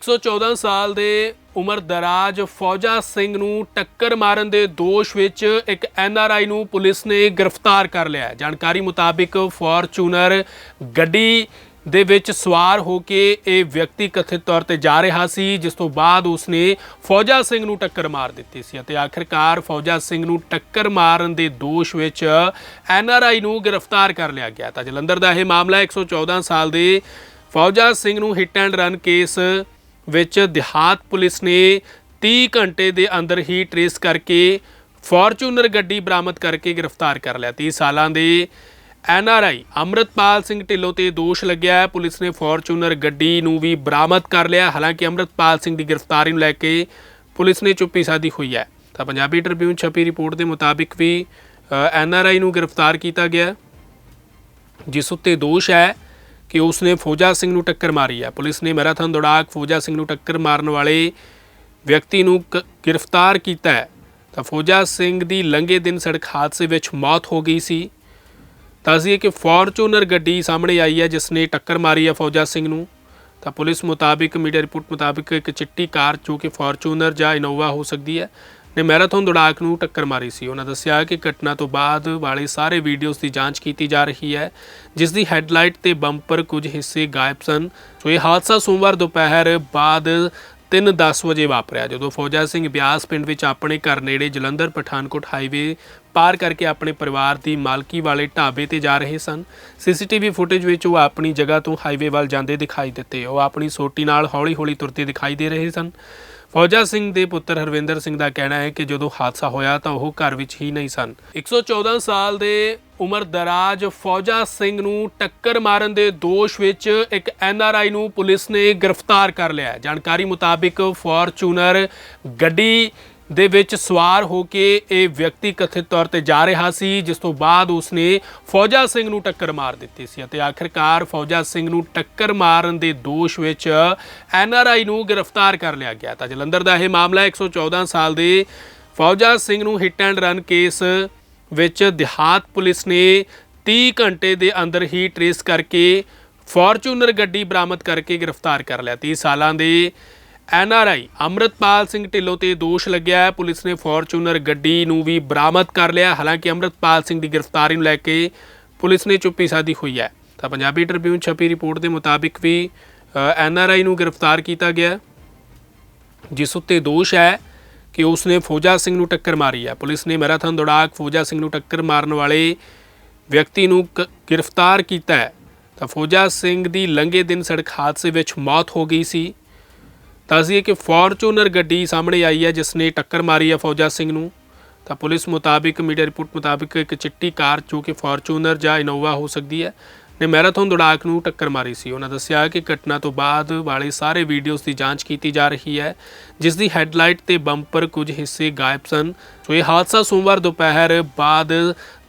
114 ਸਾਲ ਦੇ ਉਮਰ ਦਰਾਜ ਫੌਜਾ ਸਿੰਘ ਨੂੰ ਟੱਕਰ ਮਾਰਨ ਦੇ ਦੋਸ਼ ਵਿੱਚ ਇੱਕ ਐਨਆਰਆਈ ਨੂੰ ਪੁਲਿਸ ਨੇ ਗ੍ਰਿਫਤਾਰ ਕਰ ਲਿਆ ਹੈ ਜਾਣਕਾਰੀ ਮੁਤਾਬਿਕ ਫੋਰਚੂਨਰ ਗੱਡੀ ਦੇ ਵਿੱਚ ਸਵਾਰ ਹੋ ਕੇ ਇਹ ਵਿਅਕਤੀ ਕਥਿਤ ਤੌਰ ਤੇ ਜਾ ਰਿਹਾ ਸੀ, ਜਿਸ ਤੋਂ ਬਾਅਦ ਉਸਨੇ ਫੌਜਾ ਸਿੰਘ ਨੂੰ ਟੱਕਰ ਮਾਰ ਦਿੱਤੀ ਸੀ ਅਤੇ ਆਖਿਰਕਾਰ ਫੌਜਾ ਸਿੰਘ ਨੂੰ ਟੱਕਰ ਮਾਰਨ ਦੇ ਦੋਸ਼ ਵਿੱਚ ਐਨਆਰਆਈ ਨੂੰ ਗ੍ਰਿਫਤਾਰ ਕਰ ਲਿਆ ਗਿਆ ਤਾਂ ਜਲੰਧਰ ਦਾ ਇਹ ਮਾਮਲਾ ਹੈ। 114 ਸਾਲ ਦੇ ਫੌਜਾ ਸਿੰਘ ਨੂੰ ਹਿੱਟ ਐਂਡ ਰਨ ਕੇਸ ਵਿੱਚ ਦਿਹਾਤ ਪੁਲਿਸ ਨੇ 30 ਘੰਟੇ ਦੇ ਅੰਦਰ ਹੀ ਟਰੇਸ ਕਰਕੇ ਫੋਰਚੂਨਰ ਗੱਡੀ ਬਰਾਮਦ ਕਰਕੇ ਗ੍ਰਿਫਤਾਰ ਕਰ ਲਿਆ। 30 ਸਾਲਾਂ ਦੇ N R I Amritpal Singh Dhillon ਤੇ ਦੋਸ਼ ਲੱਗਿਆ ਹੈ। ਪੁਲਿਸ ਨੇ ਫੋਰਚੂਨਰ ਗੱਡੀ ਨੂੰ ਵੀ ਬਰਾਮਦ ਕਰ ਲਿਆ। ਹਾਲਾਂਕਿ ਅੰਮ੍ਰਿਤਪਾਲ ਸਿੰਘ ਦੀ ਗ੍ਰਿਫਤਾਰੀ ਨੂੰ ਲੈ ਕੇ ਪੁਲਿਸ ਨੇ ਚੁੱਪੀ ਸਾਧੀ ਹੋਈ ਹੈ। ਤਾਂ ਪੰਜਾਬੀ ਟ੍ਰਿਬਿਊਨ ਛਪੀ ਰਿਪੋਰਟ ਦੇ ਮੁਤਾਬਿਕ ਵੀ ਐੱਨ ਆਰ ਆਈ ਨੂੰ ਗ੍ਰਿਫਤਾਰ ਕੀਤਾ ਗਿਆ ਜਿਸ ਉੱਤੇ ਦੋਸ਼ ਹੈ। ਕਿ ਉਸ ਨੇ ਫੌਜਾ ਸਿੰਘ ਨੂੰ ਟੱਕਰ ਮਾਰੀ ਹੈ। ਪੁਲਿਸ ਨੇ ਮੈਰਾਥਨ ਦੌੜਾਕ ਫੌਜਾ ਸਿੰਘ ਨੂੰ ਟੱਕਰ ਮਾਰਨ ਵਾਲੇ ਵਿਅਕਤੀ ਨੂੰ ਕ- ਗ੍ਰਿਫਤਾਰ ਕੀਤਾ ਹੈ। ਤਾਂ ਫੌਜਾ ਸਿੰਘ ਦੀ ਲੰਘੇ ਦਿਨ ਸੜਕ ਹਾਦਸੇ ਵਿੱਚ ਮੌਤ ਹੋ ਗਈ ਸੀ। ਤਾਂ ਕਿ ਫੋਰਚੂਨਰ ਗੱਡੀ ਸਾਹਮਣੇ ਆਈ ਹੈ ਜਿਸ ਨੇ ਟੱਕਰ ਮਾਰੀ ਹੈ ਫੌਜਾ ਸਿੰਘ ਨੂੰ। ਤਾਂ ਪੁਲਿਸ ਮੁਤਾਬਿਕ, ਮੀਡੀਆ ਰਿਪੋਰਟ ਮੁਤਾਬਿਕ ਇੱਕ ਚਿੱਟੀ ਕਾਰ ਜੋ ਕਿ ਫੋਰਚੂਨਰ ਜਾਂ ਇਨੋਵਾ ਹੋ ਸਕਦੀ ਹੈ। ਨੇ ਮੈਰਾਥਨ ਦੌੜਾਕ ਨੂੰ ਟੱਕਰ ਮਾਰੀ ਸੀ। ਉਹਨਾਂ ਦੱਸਿਆ ਕਿ ਘਟਨਾ ਤੋਂ ਬਾਅਦ ਵਾਲੇ ਸਾਰੇ ਵੀਡੀਓਜ਼ ਦੀ ਜਾਂਚ ਕੀਤੀ ਜਾ ਰਹੀ ਹੈ, ਜਿਸ ਦੀ ਹੈਡਲਾਈਟ ਤੇ ਬੰਪਰ ਕੁਝ ਹਿੱਸੇ ਗਾਇਬ ਸਨ। ਸੋ ਇਹ ਹਾਦਸਾ ਸੋਮਵਾਰ ਦੁਪਹਿਰ ਬਾਅਦ 3:10 ਵਜੇ ਵਾਪਰਿਆ। ਜਦੋਂ ਫੌਜਾ ਸਿੰਘ ਬਿਆਸ ਪਿੰਡ ਵਿੱਚ ਆਪਣੇ ਘਰ ਨੇੜੇ ਜਲੰਧਰ ਪਠਾਨਕੋਟ ਹਾਈਵੇ ਪਾਰ ਕਰਕੇ ਆਪਣੇ ਪਰਿਵਾਰ ਦੀ ਮਾਲਕੀ ਵਾਲੇ ਢਾਬੇ ਤੇ ਜਾ ਰਹੇ ਸਨ, ਸੀਸੀਟੀਵੀ ਫੁਟੇਜ ਵਿੱਚ ਉਹ ਆਪਣੀ ਜਗ੍ਹਾ ਤੋਂ ਹਾਈਵੇ ਵੱਲ ਜਾਂਦੇ ਦਿਖਾਈ ਦਿੱਤੇ। ਉਹ ਆਪਣੀ ਸੋਟੀ ਨਾਲ ਹੌਲੀ-ਹੌਲੀ ਤੁਰਦੇ ਦਿਖਾਈ ਦੇ ਰਹੇ ਸਨ। ਫੌਜਾ ਸਿੰਘ ਦੇ ਪੁੱਤਰ ਹਰਵਿੰਦਰ ਸਿੰਘ ਦਾ ਕਹਿਣਾ ਹੈ ਕਿ ਜਦੋਂ ਹਾਦਸਾ ਹੋਇਆ ਤਾਂ ਉਹ ਘਰ ਵਿੱਚ ਹੀ ਨਹੀਂ ਸਨ। 114 ਸਾਲ ਦੇ ਉਮਰ ਦਰਾਜ ਫੌਜਾ ਸਿੰਘ ਨੂੰ ਟੱਕਰ ਮਾਰਨ ਦੇ ਦੋਸ਼ ਵਿੱਚ ਇੱਕ ਐਨਆਰਆਈ ਨੂੰ ਪੁਲਿਸ ਨੇ ਗ੍ਰਿਫਤਾਰ ਕਰ ਲਿਆ ਹੈ। ਜਾਣਕਾਰੀ ਮੁਤਾਬਿਕ ਫੋਰਚੂਨਰ ਗੱਡੀ ਦੇ ਵਿੱਚ ਸਵਾਰ ਹੋ ਕੇ ਇਹ ਵਿਅਕਤੀ ਕਥਿਤ ਤੌਰ ਤੇ ਜਾ ਰਿਹਾ ਸੀ, ਜਿਸ ਤੋਂ ਬਾਅਦ ਉਸਨੇ ਫੌਜਾ ਸਿੰਘ ਨੂੰ ਟੱਕਰ ਮਾਰ ਦਿੱਤੀ ਸੀ ਅਤੇ ਆਖਿਰਕਾਰ ਫੌਜਾ ਸਿੰਘ ਨੂੰ ਟੱਕਰ ਮਾਰਨ ਦੇ ਦੋਸ਼ ਵਿੱਚ ਐੱਨ ਆਰ ਆਈ ਨੂੰ ਗ੍ਰਿਫਤਾਰ ਕਰ ਲਿਆ ਗਿਆ ਤਾਂ ਜਲੰਧਰ ਦਾ ਇਹ ਮਾਮਲਾ ਹੈ। 114 ਸਾਲ ਦੇ ਫੌਜਾ ਸਿੰਘ ਨੂੰ ਹਿੱਟ ਐਂਡ ਰਨ ਕੇਸ ਵਿੱਚ ਦਿਹਾਤ ਪੁਲਿਸ ਨੇ 30 ਘੰਟੇ ਦੇ ਅੰਦਰ ਹੀ ਟਰੇਸ ਕਰਕੇ ਫੋਰਚੂਨਰ ਗੱਡੀ ਬਰਾਮਦ ਕਰਕੇ ਗ੍ਰਿਫਤਾਰ ਕਰ ਲਿਆ 30 ਸਾਲਾਂ ਦੇ N R I, Amritpal Singh Dhillon ਤੇ ਦੋਸ਼ ਲੱਗਿਆ ਹੈ। ਪੁਲਿਸ ਨੇ ਫੋਰਚੂਨਰ ਗੱਡੀ ਨੂੰ ਵੀ ਬਰਾਮਦ ਕਰ ਲਿਆ। ਹਾਲਾਂਕਿ ਅੰਮ੍ਰਿਤਪਾਲ ਸਿੰਘ ਦੀ ਗ੍ਰਿਫਤਾਰੀ ਨੂੰ ਲੈ ਕੇ ਪੁਲਿਸ ਨੇ ਚੁੱਪੀ ਸਾਧੀ ਹੋਈ ਹੈ। ਤਾਂ ਪੰਜਾਬੀ ਟ੍ਰਿਬਿਊਨ ਛਪੀ ਰਿਪੋਰਟ ਦੇ ਮੁਤਾਬਿਕ ਵੀ ਐੱਨ ਆਰ ਆਈ ਨੂੰ ਗ੍ਰਿਫਤਾਰ ਕੀਤਾ ਗਿਆ ਜਿਸ ਉੱਤੇ ਦੋਸ਼ ਹੈ ਕਿ ਉਸ ਨੇ ਫੌਜਾ ਸਿੰਘ ਨੂੰ ਟੱਕਰ ਮਾਰੀ ਹੈ। ਪੁਲਿਸ ਨੇ ਮੈਰਾਥਨ ਦੌੜਾਕ ਫੌਜਾ ਸਿੰਘ ਨੂੰ ਟੱਕਰ ਮਾਰਨ ਵਾਲੇ ਵਿਅਕਤੀ ਨੂੰ ਕ- ਗ੍ਰਿਫਤਾਰ ਕੀਤਾ ਹੈ। ਤਾਂ ਫੌਜਾ ਸਿੰਘ ਦੀ ਲੰਘੇ ਦਿਨ ਸੜਕ ਹਾਦਸੇ ਵਿੱਚ ਮੌਤ ਹੋ ਗਈ ਸੀ। ਤਾਂ ਅਸੀਂ ਕਿ ਫੋਰਚੂਨਰ ਗੱਡੀ ਸਾਹਮਣੇ ਆਈ ਹੈ, ਜਿਸ ਨੇ ਟੱਕਰ ਮਾਰੀ ਹੈ ਫੌਜਾ ਸਿੰਘ ਨੂੰ। ਤਾਂ ਪੁਲਿਸ ਮੁਤਾਬਿਕ, ਮੀਡੀਆ ਰਿਪੋਰਟ ਮੁਤਾਬਿਕ ਇੱਕ ਚਿੱਟੀ ਕਾਰ ਜੋ ਕਿ ਫੋਰਚੂਨਰ ਜਾਂ ਇਨੋਵਾ ਹੋ ਸਕਦੀ ਹੈ, ਨੇ ਮੈਰਾਥਨ ਦੌੜਾਕ ਨੂੰ ਟੱਕਰ ਮਾਰੀ ਸੀ। ਉਹਨਾਂ ਦੱਸਿਆ ਕਿ ਘਟਨਾ ਤੋਂ ਬਾਅਦ ਵਾਲੇ ਸਾਰੇ ਵੀਡੀਓਜ਼ ਦੀ ਜਾਂਚ ਕੀਤੀ ਜਾ ਰਹੀ ਹੈ, ਜਿਸ ਦੀ ਹੈਡਲਾਈਟ ਤੇ ਬੰਪਰ ਕੁਝ ਹਿੱਸੇ ਗਾਇਬ ਸਨ। ਸੋ ਇਹ ਹਾਦਸਾ ਸੋਮਵਾਰ ਦੁਪਹਿਰ ਬਾਅਦ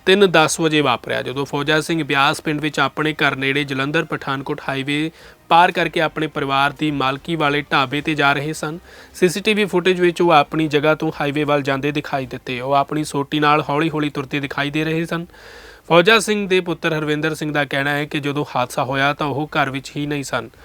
3:10 ਵਜੇ ਵਾਪਰਿਆ। ਜਦੋਂ ਫੌਜਾ ਸਿੰਘ ਬਿਆਸ ਪਿੰਡ ਵਿੱਚ ਆਪਣੇ ਘਰ ਨੇੜੇ ਜਲੰਧਰ ਪਠਾਨਕੋਟ ਹਾਈਵੇ ਪਾਰ ਕਰਕੇ ਆਪਣੇ ਪਰਿਵਾਰ ਦੀ ਮਾਲਕੀ ਵਾਲੇ ਢਾਬੇ ਤੇ ਜਾ ਰਹੇ ਸਨ, ਸੀਸੀਟੀਵੀ ਫੁਟੇਜ ਵਿੱਚ ਉਹ ਆਪਣੀ ਜਗ੍ਹਾ ਤੋਂ ਹਾਈਵੇ ਵੱਲ ਜਾਂਦੇ ਦਿਖਾਈ ਦਿੱਤੇ। ਉਹ ਆਪਣੀ ਸੋਟੀ ਨਾਲ ਹੌਲੀ-ਹੌਲੀ ਤੁਰਦੇ ਦਿਖਾਈ ਦੇ ਰਹੇ ਸਨ। ਫੌਜਾ ਸਿੰਘ ਦੇ ਪੁੱਤਰ ਹਰਵਿੰਦਰ ਸਿੰਘ ਦਾ ਕਹਿਣਾ ਹੈ ਕਿ ਜਦੋਂ ਹਾਦਸਾ ਹੋਇਆ ਤਾਂ ਉਹ ਘਰ ਵਿੱਚ ਹੀ ਨਹੀਂ ਸਨ।